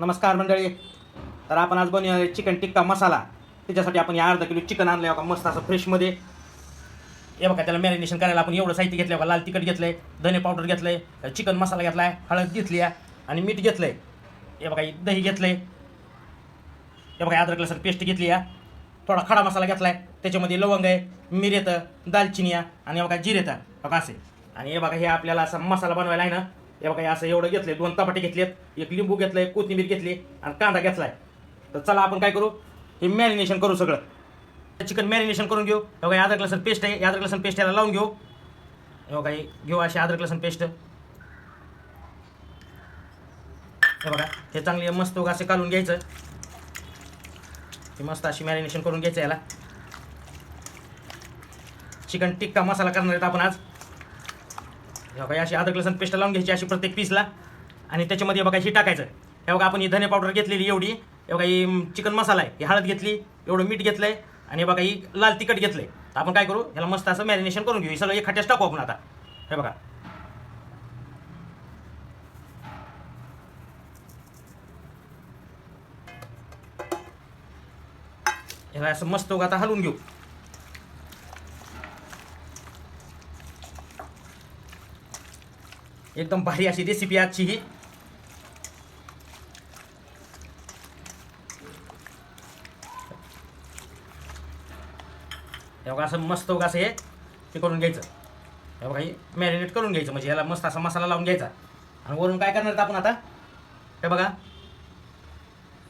नमस्कार मंडळी. तर आपण आज बनवूया चिकन टिक्का मसाला त्याच्यासाठी आपण या अर्धा किलो चिकन आणलं का मस्त असं फ्रेशमध्ये हे बघा त्याला मॅरिनेशन करायला आपण एवढं साहित्य घेतलं बघा लाल तिखट घेतलं आहे धने पावडर घेतलं आहे चिकन मसाला घेतला आहे हळद घेतली आहे आणि मीठ घेतलं आहे हे बघा दही घेतलं आहे हे बघा अद्रक लसण पेस्ट घेतली आहे. थोडा खडा मसाला घेतला आहे त्याच्यामध्ये लवंग आहे मिर येतं दालचिनी आणि बघा जिरेतं बघा असे. आणि हे बघा हे आपल्याला असा मसाला बनवायला आहे ना हे बघा असं एवढं घेतलंय दोन तपाटे घेतलेत एक लिंबू घेतलंय कोथिंबीर घेतली आणि कांदा घेतलाय. तर चला आपण काय करू? हे मॅरिनेशन करू सगळं. चिकन मॅरिनेशन करून घेऊ. हे बघा हे अद्रक लसण पेस्ट आहे. हे अद्रक लसण पेस्ट याला लावून घेऊ. हे बघा घेऊ अशी अद्रक लसण पेस्ट. हे बघा हे चांगले मस्त उगा असे काढून घ्यायचं. हे मस्त अशी मॅरिनेशन करून घ्यायचं याला. चिकन टिक्का मसाला करणार आहेत आपण आज. हे बघा अशी अदरक लसण पेस्ट लावून घ्यायची अशी प्रत्येक पीसला आणि त्याच्यामध्ये बघा ही टाकायचं. हे बघा आपण ही धने पावडर घेतलेली एवढी. हे बघा ही चिकन मसाला आहे. ही हळद घेतली एवढं मीठ घेतलं आहे आणि बघा ही लाल तिखट घेतलं आहे तर आपण काय करू? ह्याला मस्त असं मॅरिनेशन करून घेऊ. सगळं एक टाकू आपण आता. हे बघा. हे असं मस्त आता हलवून घेऊ. एकदम भारी अशी रेसिपी आजची ही. बघा असं मस्त उगा असं हे ते करून घ्यायचं. हे बघा हे मॅरिनेट करून घ्यायचं. म्हणजे याला मस्त असा मसाला लावून घ्यायचा. आणि वरून काय करणार आपण आता? हे बघा.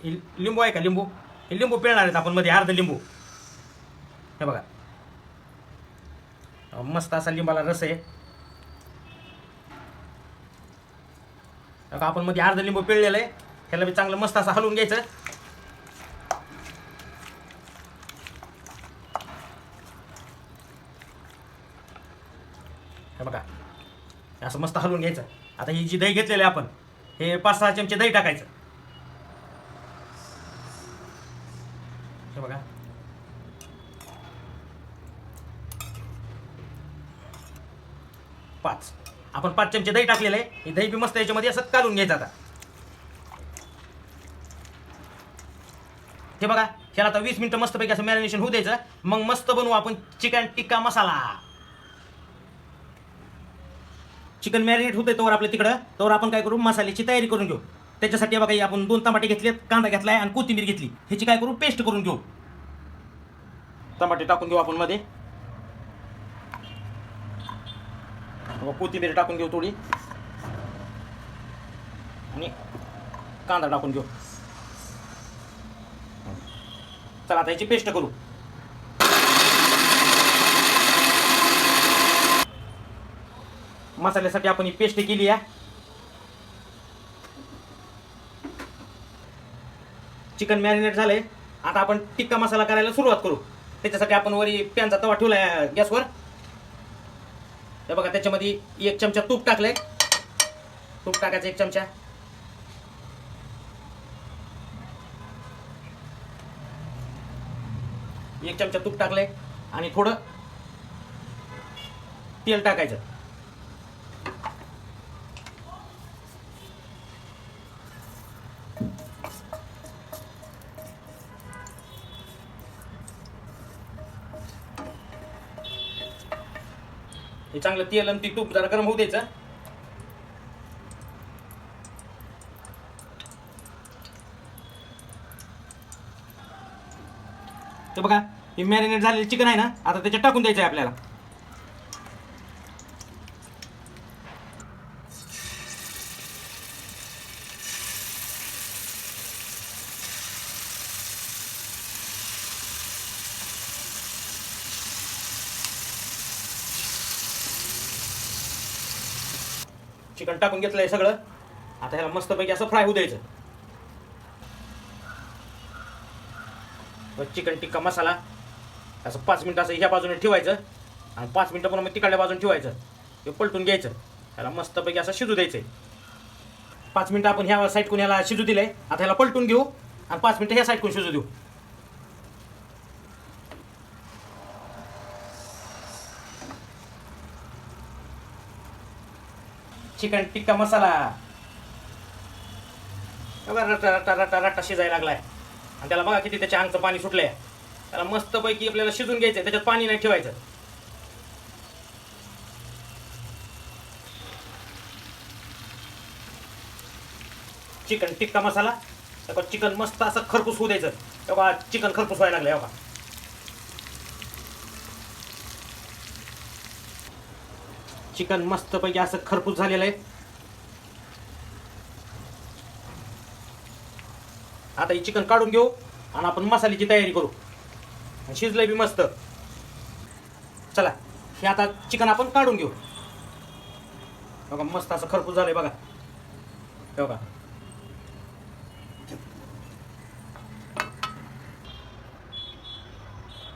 लिंबू आहे का लिंबू? हे लिंबू पिळणार आहेत आपण मध्ये अर्ध लिंबू. हे बघा. मस्त असा लिंबाला रस आहे. का आपण मध्ये अर्ध लिंबू पिळलेलं आहे. ह्याला बी चांगलं मस्त असं हलवून घ्यायचं. हे बघा असं मस्त हलवून घ्यायचं. आता ही जी दही घेतलेली आपण हे पाच सहा चमचे दही टाकायचं. हे बघा. पाच. आपण पाच चमचे दही टाकलेलं आहे. हे दही बी मस्त याच्यामध्ये असं काढून घ्यायचं आता. हे बघा ह्याला आता वीस मिनिटं मस्तपैकी असं मॅरिनेशन होऊ द्यायचं. मग मस्त बनवू आपण chicken tikka masala. Chicken marinate होतंय तोवर आपल्या तिकडं. तोवर आपण काय करू? मसाल्याची तयारी करून घेऊ. त्याच्यासाठी बघा हे आपण दोन टमाटे घेतले कांदा घेतलाय आणि कोथिंबीर घेतली. ह्याची काय करू? पेस्ट करून घेऊ. टमाटे टाकून घेऊ आपण मध्ये. व कोथिंबीर टाकून घेऊ थोडी. आणि कांदा टाकून घेऊ. चला आता याची पेस्ट करू. मसाल्यासाठी आपण ही पेस्ट केली आहे. चिकन मॅरिनेट झालंय. आता आपण टिक्का मसाला करायला सुरुवात करू. त्याच्यासाठी आपण वरी पॅनचा तवा ठेवलाय गॅसवर. हे बघा त्याच्यामध्ये एक चमचा तूप टाकलंय. तूप टाकायचं एक चमचा. एक चमचा तूप टाकलंय आणि थोडं तेल टाकायचं. हे चांगलं तेल आणि ती तूप जरा गरम होऊ द्यायचं. तर बघा हे मॅरिनेट झालेलं चिकन आहे ना आता त्याच्यात टाकून द्यायचं आहे आपल्याला. चिकन टाकून घेतलंय सगळं. आता ह्याला मस्तपैकी असं फ्राय होऊ द्यायचं. चिकन टिक्का मसाला असं पाच मिनटं असं ह्या बाजूने ठेवायचं. आणि पाच मिनटं पुन्हा मग तिकडल्या बाजूने ठेवायचं. हे पलटून घ्यायचं. ह्याला मस्तपैकी असं शिजू द्यायचं पाच मिनटं आपण ह्या साईडकून ह्याला शिजू दिलंय. आता ह्याला पलटून घेऊ. आणि पाच मिनटं ह्या साईडकून शिजू देऊ. चिकन टिक्का मसाला. बघा रट्टा रट्टा रट्टा रट्टा शिजायला लागलाय. आणि त्याला बघा किती त्याच्या अंगचं पाणी सुटलंय. त्याला मस्तपैकी आपल्याला शिजून घ्यायचं त्याच्यात पाणी नाही ठेवायचं. चिकन टिक्का मसाला चिकन मस्त असं खरपूस होऊ द्यायचं. तेव्हा चिकन खरपूस व्हायला लागलं बघा. चिकन मस्तपैकी असं खरपूस झालेलं आहे. आता हे चिकन काढून घेऊ आणि आपण मसाल्याची तयारी करू. आणि शिजलंय बी मस्त. चला हे आता चिकन आपण काढून घेऊ. बघा मस्त असं खरपूस झालंय बघा. हे बघा.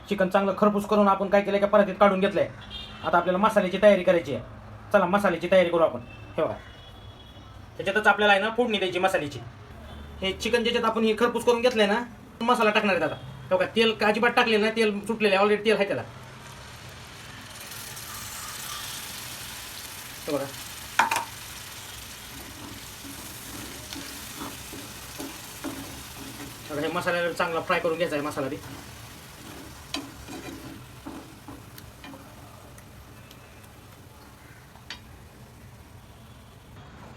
चिकन चांगलं खरपूस करून आपण काय केलं का परत काढून घेतलंय. आता आपल्याला मसाल्याची तयारी करायची आहे. चला मसाल्याची तयारी करू आपण. हे बघा. त्याच्यातच आपल्याला आहे ना फोडणी द्यायची मसाल्याची. हे चिकन ज्याच्यात आपण हे खरपूस करून घेतलंय ना मसाला टाकणार आहे आता हे बघा तेल का अजिबात टाकले ना तेल सुटलेलं आहे ऑलरेडी तेल आहे त्याला. बघा, हे मसाल्याला चांगला फ्राय करून घ्यायचा आहे मसाला बी.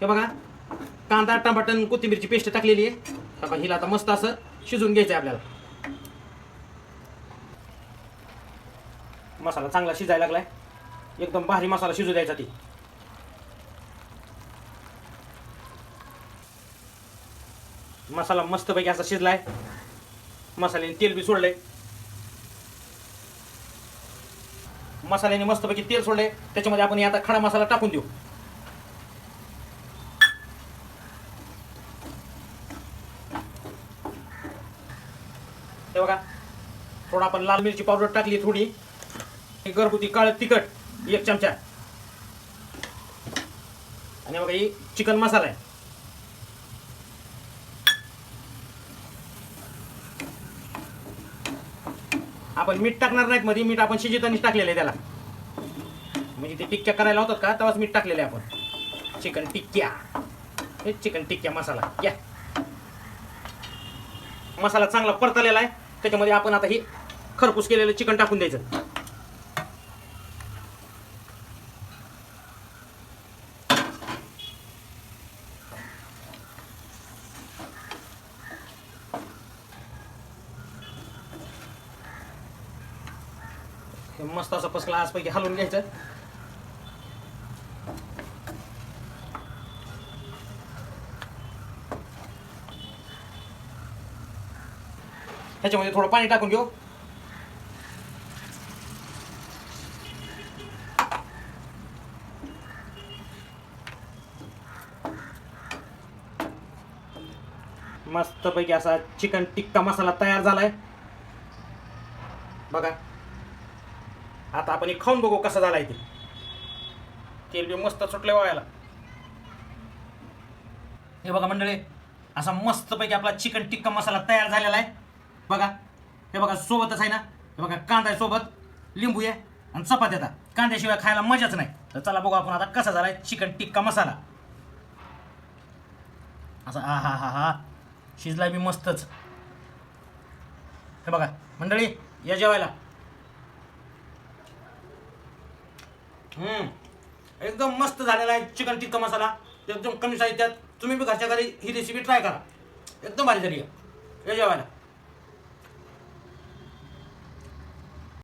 हे बघा कांदा टमाटर कोथिंबीरची पेस्ट टाकलेली आहे. आता हिला आता मस्त असं शिजून घ्यायचं आहे आपल्याला. मसाला चांगला शिजायला लागलाय. एकदम भारी मसाला शिजू द्यायचा ती. मसाला मस्तपैकी असा शिजलाय. मसाल्याने तेल बी सोडलंय. मसाल्याने मस्तपैकी तेल सोडलंय. त्याच्यामध्ये आपण आता खडा मसाला टाकून देऊ हे बघा थोडा आपण लाल मिरची पावडर टाकली थोडी. घरगुती काळ तिखट एक चमचा. आणि बघा ही चिकन मसाला आहे. आपण मीठ टाकणार नाहीत मध्ये मीठ आपण शिजितानीच टाकलेलं आहे त्याला. म्हणजे ते टिक्क्या करायला होतात का तेव्हाच मीठ टाकलेलं आहे आपण. चिकन टिक्क्या. हे चिकन टिक्क्या मसाला. या. मसाला चांगला परतलेला आहे. त्याच्यामध्ये आपण आता हे खरपूस केलेलं चिकन टाकून द्यायचं. हे मस्त असं फसला आजपैकी हलवून घ्यायचं. ह्याच्यामध्ये थोडं पाणी टाकून घेऊ. मस्तपैकी असा चिकन टिक्का मसाला तयार झालाय. बघा. आता आपण हे खाऊन बघू कसा झालाय ते. तेल बी मस्त सुटले वळायला हे बघा मंडळी असा मस्तपैकी आपला चिकन टिक्का मसाला तयार झालेला आहे. बघा. हे बघा सोबतच आहे ना? हे बघा कांदा आहे सोबत. लिंबू आहे आणि चपात्या आता. कांद्याशिवाय खायला मजाच नाही. तर चला बघू आपण आता कसा झालाय चिकन टिक्का मसाला. असा हा हा हा हा. शिजलाय बी मस्तच. हे बघा मंडळी या जेवायला. हम्म एकदम मस्त झालेला आहे चिकन टिक्का मसाला एकदम कमी साहित्यात. तुम्ही बी घरच्या घरी ही रेसिपी ट्राय करा. एकदम भारी झाली आहे. या जेवायला.